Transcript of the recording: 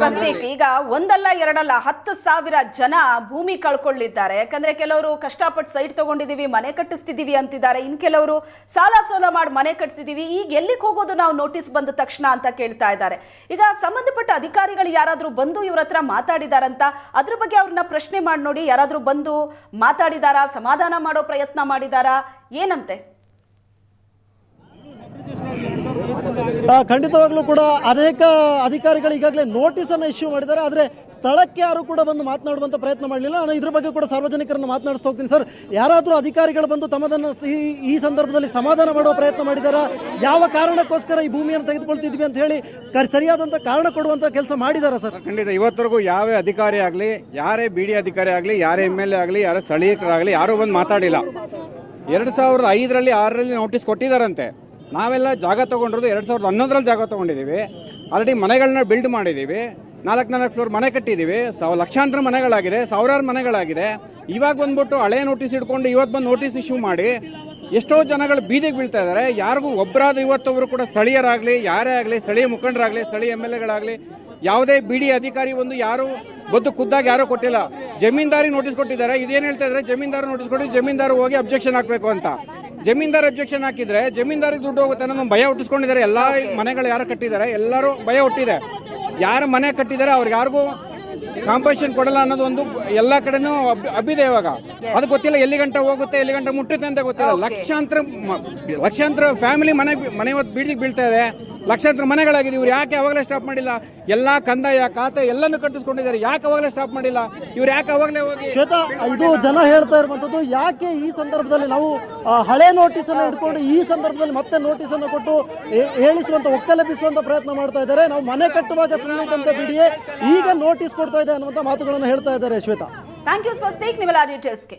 ಪ್ರಸ್ತೇಕ್ ಈಗ ಒಂದಲ್ಲ ಎರಡಲ್ಲ ಹತ್ತು ಸಾವಿರ ಜನ ಭೂಮಿ ಕಳ್ಕೊಳ್ಳಿದ್ದಾರೆ. ಯಾಕಂದ್ರೆ ಕೆಲವರು ಕಷ್ಟಪಟ್ಟು ಸೈಟ್ ತಗೊಂಡಿದೀವಿ ಮನೆ ಕಟ್ಟಿಸ್ತಿದೀವಿ ಅಂತಿದ್ದಾರೆ. ಇನ್ ಕೆಲವರು ಸಾಲ ಸೋಲ ಮಾಡಿ ಮನೆ ಕಟ್ಟಿಸಿದೀವಿ. ಈಗ ಎಲ್ಲಿಗೆ ಹೋಗೋದು ನಾವು ನೋಟಿಸ್ ಬಂದ ತಕ್ಷಣ ಅಂತ ಕೇಳ್ತಾ ಇದ್ದಾರೆ. ಈಗ ಸಂಬಂಧಪಟ್ಟ ಅಧಿಕಾರಿಗಳು ಯಾರಾದ್ರೂ ಬಂದು ಇವ್ರ ಹತ್ರ ಮಾತಾಡಿದಾರಂತ ಅದ್ರ ಬಗ್ಗೆ ಅವ್ರನ್ನ ಪ್ರಶ್ನೆ ಮಾಡಿ ನೋಡಿ ಯಾರಾದ್ರೂ ಬಂದು ಮಾತಾಡಿದಾರಾ ಸಮಾಧಾನ ಮಾಡೋ ಪ್ರಯತ್ನ ಮಾಡಿದಾರಾ ಏನಂತೆ? ಖಂಡಿತವಾಗ್ಲೂ ಕೂಡ ಅನೇಕ ಅಧಿಕಾರಿಗಳು ಈಗಾಗಲೇ ನೋಟಿಸ್ ಅನ್ನು ಇಶ್ಯೂ ಮಾಡಿದ್ದಾರೆ. ಆದರೆ ಸ್ಥಳಕ್ಕೆ ಯಾರು ಕೂಡ ಬಂದು ಮಾತನಾಡುವಂತ ಪ್ರಯತ್ನ ಮಾಡಲಿಲ್ಲ. ನಾನು ಇದ್ರ ಬಗ್ಗೆ ಕೂಡ ಸಾರ್ವಜನಿಕರನ್ನು ಮಾತನಾಡಿಸ್ತಾ ಹೋಗ್ತೀನಿ ಸರ್. ಯಾರಾದರೂ ಅಧಿಕಾರಿಗಳು ಬಂದು ತಮ್ಮದನ್ನು ಈ ಸಂದರ್ಭದಲ್ಲಿ ಸಮಾಧಾನ ಮಾಡುವ ಪ್ರಯತ್ನ ಮಾಡಿದಾರಾ? ಯಾವ ಕಾರಣಕ್ಕೋಸ್ಕರ ಈ ಭೂಮಿಯನ್ನು ತೆಗೆದುಕೊಳ್ತಿದ್ವಿ ಅಂತ ಹೇಳಿ ಸರಿಯಾದಂತ ಕಾರಣ ಕೊಡುವಂತ ಕೆಲಸ ಮಾಡಿದಾರ ಸರ್? ಖಂಡಿತ. ಇವತ್ತರೆಗೂ ಯಾವ ಅಧಿಕಾರಿ ಆಗಲಿ, ಯಾರೇ ಬಿ ಡಿ ಅಧಿಕಾರಿ ಆಗಲಿ, ಯಾರೇ ಎಂ ಎಲ್ ಎ ಆಗಲಿ, ಯಾರೇ ಸ್ಥಳೀಯರಾಗಲಿ ಯಾರೂ ಬಂದು ಮಾತಾಡಿಲ್ಲ. ಎರಡು ಸಾವಿರದ ಐದರಲ್ಲಿ, ಆರರಲ್ಲಿ ನೋಟಿಸ್ ಕೊಟ್ಟಿದ್ದಾರಂತೆ ನಾವೆಲ್ಲ ಜಾಗ ತಗೊಂಡಿರೋದು ಎರಡು ಸಾವಿರದ ಹನ್ನೊಂದರಲ್ಲಿ ಜಾಗ ತಗೊಂಡಿದ್ದೀವಿ. ಆಲ್ರೆಡಿ ಮನೆಗಳನ್ನ ಬಿಲ್ಡ್ ಮಾಡಿದ್ದೀವಿ. ನಾಲ್ಕು ನಾಲ್ಕು ಫ್ಲೋರ್ ಮನೆ ಕಟ್ಟಿದ್ದೀವಿ. ಸಾವ ಲಕ್ಷಾಂತರ ಮನೆಗಳಾಗಿದೆ. ಸಾವಿರಾರು ಮನೆಗಳಾಗಿದೆ. ಇವಾಗ ಬಂದ್ಬಿಟ್ಟು ಹಳೆ ನೋಟಿಸ್ ಇಟ್ಕೊಂಡು ಇವತ್ತು ಬಂದು ನೋಟಿಸ್ ಇಶ್ಯೂ ಮಾಡಿ ಎಷ್ಟೋ ಜನಗಳು ಬೀದಿಗೆ ಬೀಳ್ತಾ ಇದ್ದಾರೆ ಯಾರಿಗೂ ಒಬ್ಬರಾದ ಇವತ್ತೊಬ್ಬರು ಕೂಡ ಸ್ಥಳೀಯರಾಗಲಿ, ಯಾರೇ ಆಗಲಿ, ಸ್ಥಳೀಯ ಮುಖಂಡರಾಗಲಿ, ಸ್ಥಳೀಯ ಎಂ ಎಲ್ ಎಗಳಾಗಲಿ, ಯಾವುದೇ ಬಿಡಿ ಅಧಿಕಾರಿ ಒಂದು ಯಾರು ಬದ್ದು ಖುದ್ದಾಗಿ ಯಾರೂ ಕೊಟ್ಟಿಲ್ಲ. ಜಮೀನ್ದಾರಿ ನೋಟಿಸ್ ಕೊಟ್ಟಿದ್ದಾರೆ. ಇದೇನು ಹೇಳ್ತಾ ಇದ್ದಾರೆ ಜಮೀನ್ದಾರ ನೋಟಿಸ್ ಕೊಟ್ಟು ಜಮೀನ್ದಾರು ಹೋಗಿ ಅಬ್ಜೆಕ್ಷನ್ ಹಾಕಬೇಕು ಅಂತ. ಜಮೀನ್ದಾರ್ ಅಬ್ಜೆಕ್ಷನ್ ಹಾಕಿದ್ರೆ ಜಮೀನ್ದಾರಿಗೆ ದುಡ್ಡು ಹೋಗುತ್ತೆ ಅನ್ನೋ ಭಯ ಹುಟ್ಟಿಸ್ಕೊಂಡಿದ್ದಾರೆ. ಎಲ್ಲಾ ಮನೆಗಳು ಯಾರು ಕಟ್ಟಿದ್ದಾರೆ? ಎಲ್ಲರೂ ಭಯ ಹುಟ್ಟಿದೆ. ಯಾರು ಮನೆ ಕಟ್ಟಿದ್ದಾರೆ ಅವ್ರಿಗೆ ಯಾರಿಗೂ ಕಾಂಪನ್ಸೇಷನ್ ಕೊಡಲ್ಲ ಅನ್ನೋದು ಒಂದು ಎಲ್ಲ ಕಡೆನೂ ಅಬ್- ಅಬ್ಬಿದೆ ಇವಾಗ. ಅದು ಗೊತ್ತಿಲ್ಲ ಎಲ್ಲಿ ಗಂಟ ಹೋಗುತ್ತೆ ಎಲ್ಲಿ ಗಂಟ ಮುಟ್ಟುತ್ತೆ ಅಂತ ಗೊತ್ತಿಲ್ಲ. ಲಕ್ಷಾಂತರ ಲಕ್ಷಾಂತರ ಫ್ಯಾಮಿಲಿ ಮನೆ ಮನೆ ಇವತ್ತು ಬೀದಿಗೆ ಬೀಳ್ತಾ ಇದೆ. ಲಕ್ಷಾಂತರ ಮನೆಗಳಾಗಿದೆ ಇವ್ರು ಯಾಕೆ ಅವಾಗಲೇ ಸ್ಟಾಪ್ ಮಾಡಿಲ್ಲ? ಎಲ್ಲ ಕಂದಾಯ ಖಾತೆ ಎಲ್ಲನೂ ಕಟ್ಟಿಸ್ಕೊಂಡಿದ್ದಾರೆ. ಯಾಕೆ ಅವಾಗಲೇ ಸ್ಟಾಪ್ ಮಾಡಿಲ್ಲ? ಇವ್ರು ಯಾಕೆ ಅವಾಗಲೇ ಹೋಗಿ ಶ್ವೇತಾ ಇದು ಜನ ಹೇಳ್ತಾ ಇರುವಂತದ್ದು ಯಾಕೆ ಈ ಸಂದರ್ಭದಲ್ಲಿ ನಾವು ಹಳೆ ನೋಟಿಸ್ ಅನ್ನು ಇಟ್ಕೊಂಡು ಈ ಸಂದರ್ಭದಲ್ಲಿ ಮತ್ತೆ ನೋಟಿಸ್ ಅನ್ನು ಕೊಟ್ಟು ಹೇಳಿಸುವಂತ ಒಕ್ಕಲೆಬ್ಬಿಸುವಂತ ಪ್ರಯತ್ನ ಮಾಡ್ತಾ ಇದ್ದಾರೆ. ನಾವು ಮನೆ ಕಟ್ಟುವಾಗ ಸುಳ್ಳಿದಂತೆ ಬಿಡಿಯೇ ಈಗ ನೋಟಿಸ್ ಕೊಡ್ತಾ ಇದೆ ಅನ್ನುವಂತ ಮಾತುಗಳನ್ನು ಹೇಳ್ತಾ ಇದ್ದಾರೆ ಶ್ವೇತಾ. ಥ್ಯಾಂಕ್ ಯು ಸ್ವಸ್ತಿ ನಿಮ್ಮ ಡೀಟೇಲ್ಸ್ಗೆ